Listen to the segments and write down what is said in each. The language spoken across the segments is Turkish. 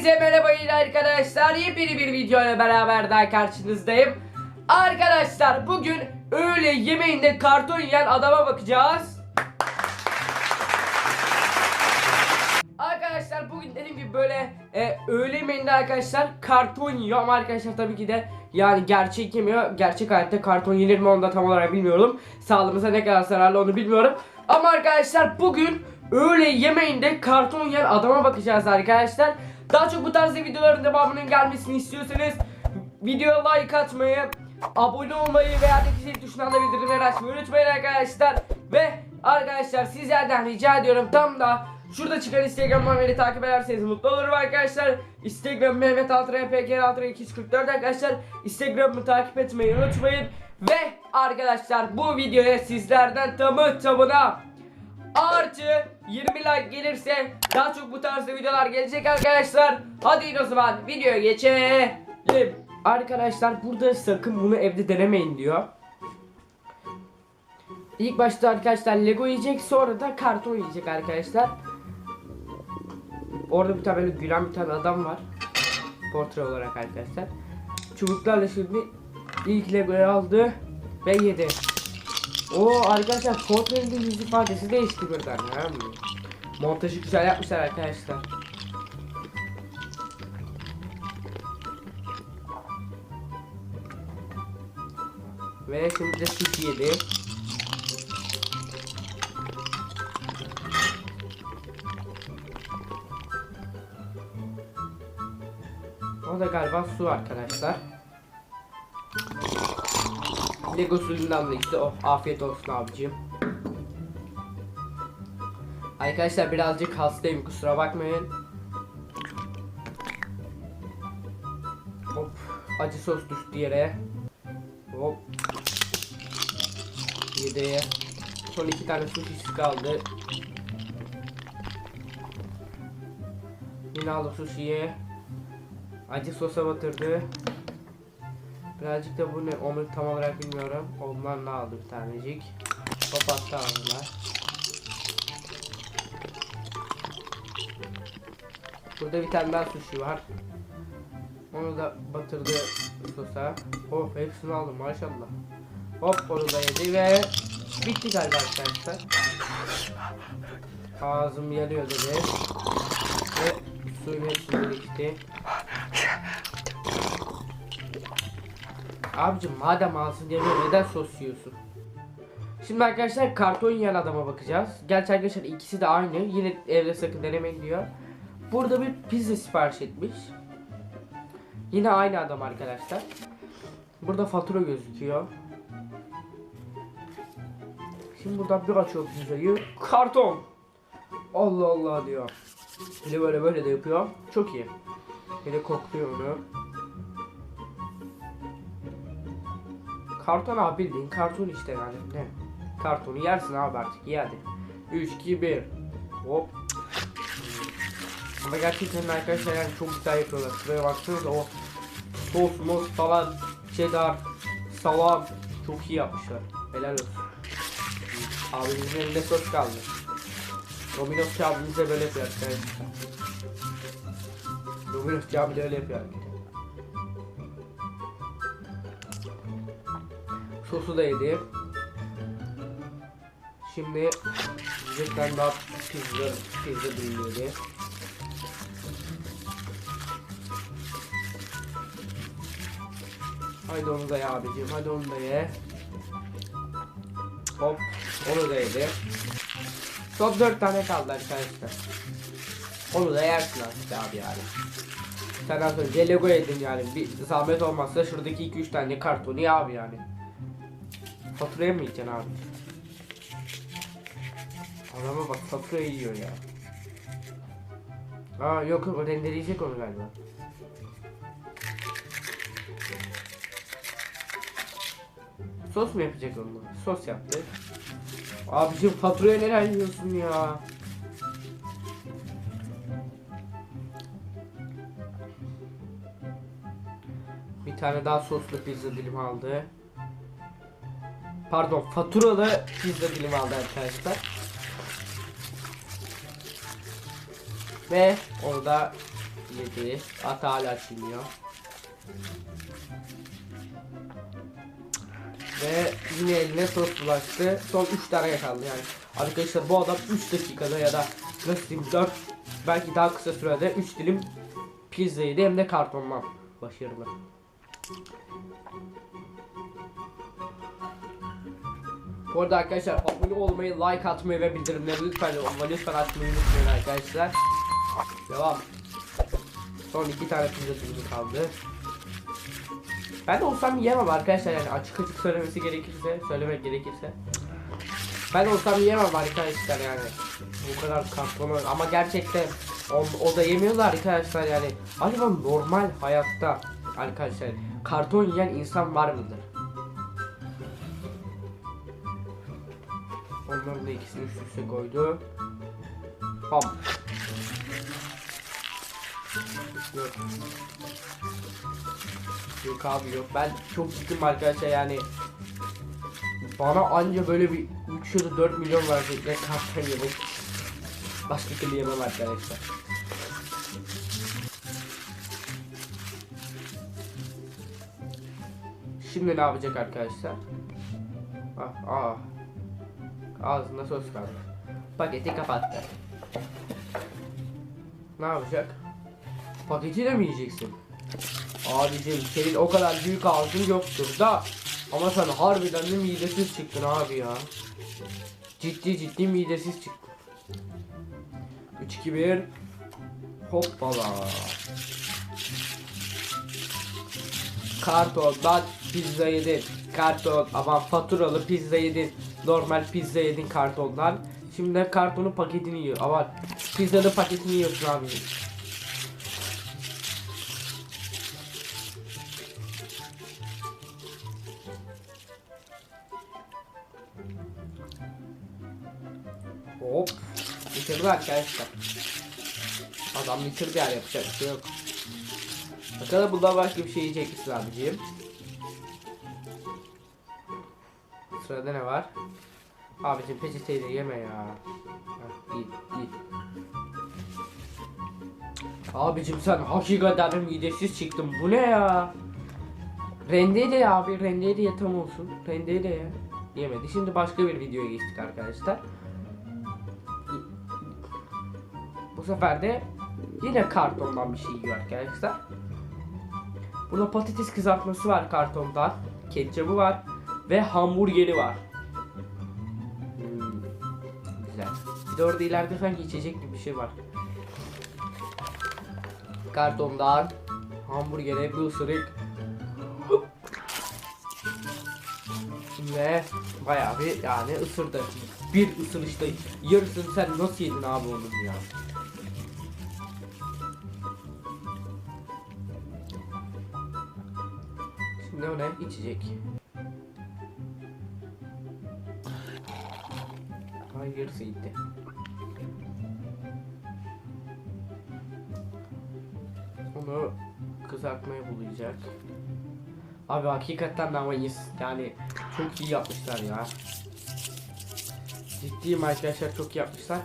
Hepinize merhaba yine arkadaşlar. Yepyeni bir video beraber daha karşınızdayım. Arkadaşlar bugün öğle yemeğinde karton yiyen adama bakacağız. Arkadaşlar bugün dediğim gibi böyle e, öğle yemeğinde arkadaşlar karton yiyor ama arkadaşlar tabii ki de yani gerçek yemiyor. Gerçek hayatta karton yenir mi onu da tam olarak bilmiyorum. Sağlığımıza ne kadar zararlı onu bilmiyorum. Ama arkadaşlar bugün öğle yemeğinde karton yiyen adama bakacağız arkadaşlar. Daha çok bu tarz videoların devamının gelmesini istiyorsanız videoya like atmayı, abone olmayı veya da zil tuşuna da bildirimleri açmayı unutmayın arkadaşlar. Ve arkadaşlar sizlerden rica ediyorum tam da şurada çıkan Instagram'dan beni takip ederseniz mutlu olurum arkadaşlar. Instagram Mehmet Altıra PK Altıra 244 arkadaşlar. Instagram'ı takip etmeyi unutmayın. Ve arkadaşlar bu videoya sizlerden tamı tamına artı 20 like gelirse daha çok bu tarzda videolar gelecek arkadaşlar. Hadi o zaman videoya geçelim. Arkadaşlar burada sakın bunu evde denemeyin diyor. İlk başta arkadaşlar Lego yiyecek sonra da karton yiyecek arkadaşlar. Orada bir tane böyle gülen bir tane adam var. Portre olarak arkadaşlar. Çubuklarla şimdi ilk Lego'yu aldı ve yedi. O arkadaşlar portrenin de yüz ifadesi değişti birden ya. Montajı güzel yapmışlar arkadaşlar. Ve şimdi de sushi yedi. O da galiba su arkadaşlar. Lego suyundan da işte oh afiyet olsun abicim. Arkadaşlar birazcık hastayım kusura bakmayın. Hop acı sos düştü yere. Hop. Yedi. Son iki tane sushi kaldı. Yine aldı sushi'yi. Acı sosa batırdı. Birazcık da bu ne onu tam olarak bilmiyorum. Ondan ne aldı bir tanecik. Attı aldılar. Burada bir tane daha sushi var. Onu da batırdı sosa. Oh hepsini aldım maşallah. Hop onu da yedi ve bitti galiba arkadaşlar. Ağzım yanıyor dedi. Ve suyun hepsini içti. Abicim madem ağzın yanıyor neden sos yiyorsun? Şimdi arkadaşlar karton yiyen adama bakacağız. Gerçi arkadaşlar ikisi de aynı. Yine evde sakın denemeyin diyor. Burada bir pizza sipariş etmiş. Yine aynı adam arkadaşlar. Burada fatura gözüküyor. Şimdi buradan bir açıyor pizzayı. Karton. Allah Allah diyor. Bir böyle böyle de yapıyor. Çok iyi. Bir de kokluyor onu. Karton abi bildiğin karton işte yani ne? Kartonu yersin abi artık ye hadi. 3 2 1. Hop. Ama gerçekten arkadaşlar yani çok güzel yapıyorlar. Şuraya baksanıza o sos mos falan cheddar salam çok iyi yapmışlar. Helal olsun. Abimizin elinde sos kaldı. Domino's abimize böyle yapıyor arkadaşlar. Domino's abi de öyle yapıyor arkadaşlar. Sosu da yedi. Şimdi bir daha pizza, pizza dilimleri. Haydi onu da ye abicim, hadi onu da ye. Hop, onu da yedi. Son 4 tane kaldı arkadaşlar. Onu da yersin artık abi yani. Sen az önce Lego yedin yani. Bir zahmet olmazsa şuradaki 2-3 tane kartonu ye abi yani. Faturaya mı yiyeceksin abi? Adama bak faturayı yiyor ya. Aa yok o rendeleyecek onu galiba. Sos mu yapacak onu? Sos yaptı. Abicim faturaya neler yiyorsun ya? Bir tane daha soslu pizza dilim aldı. Pardon faturalı pizza dilimi aldı arkadaşlar. Ve onu da Yedi. Ata hala açılmıyor. Ve yine eline sos bulaştı. Son 3 tane kaldı yani. Arkadaşlar bu adam 3 dakikada ya da nasıl diyeyim 4 belki daha kısa sürede 3 dilim pizza yedi hem de kartondan. Başarılı. Bu arada arkadaşlar abone olmayı, like atmayı ve bildirimleri lütfen lütfen açmayı unutmayın arkadaşlar. Devam. Son iki tane pizza dilimi kaldı. Ben de olsam yiyemem arkadaşlar yani açık açık söylemesi gerekirse, söylemek gerekirse. Ben olsam yiyemem arkadaşlar yani. Bu kadar karton ama gerçekten o, o da yemiyorlar arkadaşlar yani. Acaba normal hayatta arkadaşlar karton yiyen insan var mıdır? Onların da ikisini üst üste koydu. Ham. Yok. Yok abi yok. Ben çok ciddiyim arkadaşlar yani. Bana anca böyle bir 3 ya da 4 milyon verecekler karttan yemek. Başka türlü yemem arkadaşlar. Şimdi ne yapacak arkadaşlar? Ah, ah. Ağzında sos kaldı. Paketi kapattı. Ne yapacak? Paketi de mi yiyeceksin? Abicim senin o kadar büyük ağzın yoktur da ama sen harbiden de midesiz çıktın abi ya. Ciddi ciddi midesiz çıktın. 3 2 1 Hoppala. Kartondan pizza yedin. Karton ama faturalı pizza yedin. Normal pizza yedin kartondan. Şimdi de kartonun paketini yiyor. Ama pizzanın paketini yiyorsun abi. Hop. Bitirdi arkadaşlar. Adam bitirdi yani yapacak bir şey yok. Bakalım bundan başka bir şey yiyecek misin abiciğim? Sırada ne var? Abicim peçeteyi de yeme ya. Heh, iyi, iyi. Abicim sen hakikaten midesiz çıktın. Bu ne ya? Rendeyi de ya abi. Rendeyi de ye tam olsun. Rendeyi de ye. Yemedi. Şimdi başka bir videoya geçtik arkadaşlar. Bu sefer de yine kartondan bir şey yiyor arkadaşlar. Burada patates kızartması var kartondan. Ketçabı var. Ve hamburgeri var. Hmm, güzel. Bir de orada ileride sanki içecek gibi bir şey var. Kartondan hamburgere bir ısırık. Ve bayağı bir yani ısırdı. Bir ısırışta yarısını sen nasıl yedin abi onun ya? Şimdi o ne? İçecek. Ay yarısı. Onu kızartmaya bulayacak. Abi hakikaten de ama iyi. Yani çok iyi yapmışlar ya. Ciddiyim arkadaşlar çok iyi yapmışlar.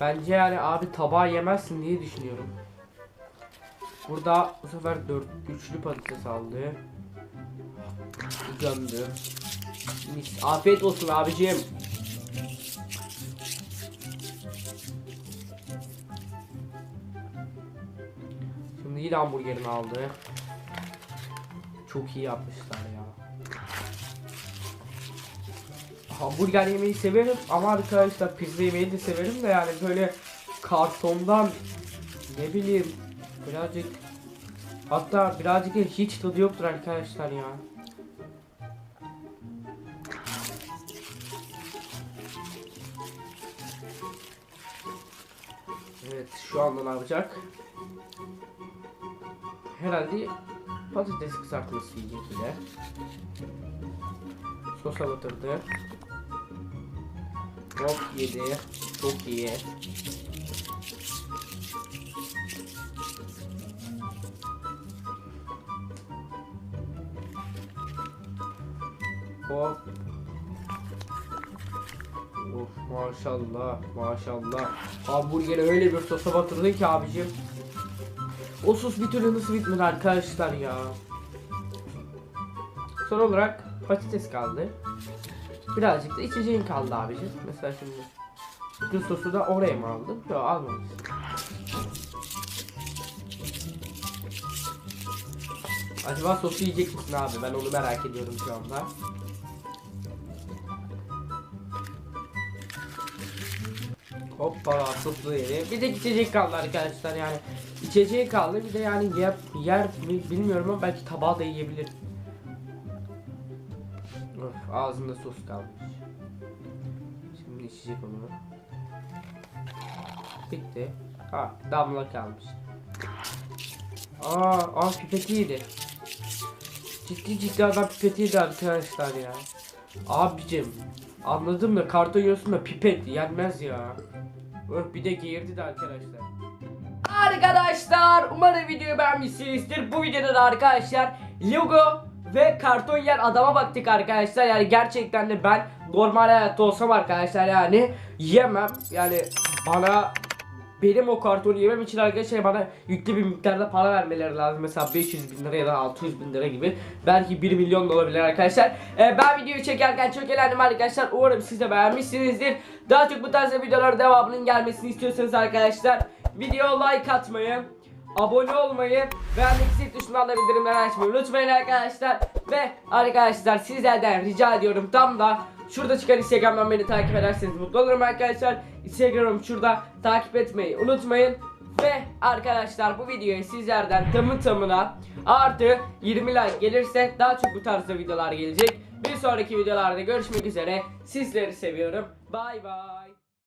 Bence yani abi tabağı yemezsin diye düşünüyorum. Burada bu sefer dört üçlü patates aldı. Gömdü. Mis. Afiyet olsun abicim. Yine hamburgerini aldı. Çok iyi yapmışlar ya. Hamburger yemeyi severim ama arkadaşlar pizza yemeyi de severim de yani böyle kartondan ne bileyim birazcık hatta birazcık hiç tadı yoktur arkadaşlar ya. Evet şu anda ne yapacak? Herhalde patates kızartması yiyecek yine. Sosa batırdı. Hop yedi. Çok iyi. Hop. Of maşallah maşallah. Hamburgeri öyle bir sosa batırdın ki abicim. O sos bir türlü nasıl bitmedi arkadaşlar ya. Son olarak patates kaldı. Birazcık da içeceğin kaldı abicim. Mesela şimdi bütün sosu da oraya mı aldın? Yok almamışsın. Acaba sosu yiyecek misin abi? Ben onu merak ediyorum şu anda. Hoppa soslu yeri. Bir de içecek kaldı arkadaşlar yani. İçeceği kaldı bir de yani yer, yer mi bilmiyorum ama belki tabağı da yiyebilir. Of ağzında sos kalmış. Şimdi içecek onu. Bitti. Ha damla kalmış. Aa, aa pipeti yedi. Ciddi ciddi adam pipeti yedi arkadaşlar ya. Abicim anladım da karton yiyorsun da pipet yenmez ya. Öf bir de geğirdi de arkadaşlar. Arkadaşlar umarım videoyu beğenmişsinizdir. Bu videoda da arkadaşlar logo ve karton yer adama baktık arkadaşlar. Yani gerçekten de ben normal hayatta olsam arkadaşlar yani yemem. Yani bana benim o kartonu yemem için arkadaşlar bana yüklü bir miktarda para vermeleri lazım. Mesela 500 bin lira ya da 600 bin lira gibi. Belki 1 milyon da olabilir arkadaşlar. Ee, ben videoyu çekerken çok eğlendim arkadaşlar. Umarım siz de beğenmişsinizdir. Daha çok bu tarz videolar devamının gelmesini istiyorsanız arkadaşlar video like atmayı, abone olmayı ve zil tuşundan da bildirimleri açmayı unutmayın arkadaşlar. Ve arkadaşlar sizlerden rica ediyorum tam da şurada çıkan Instagram'dan beni takip ederseniz mutlu olurum arkadaşlar. Instagram'ım şurada takip etmeyi unutmayın. Ve arkadaşlar bu videoya sizlerden tamı tamına artı 20 like gelirse daha çok bu tarzda videolar gelecek. Bir sonraki videolarda görüşmek üzere. Sizleri seviyorum. Bay bay.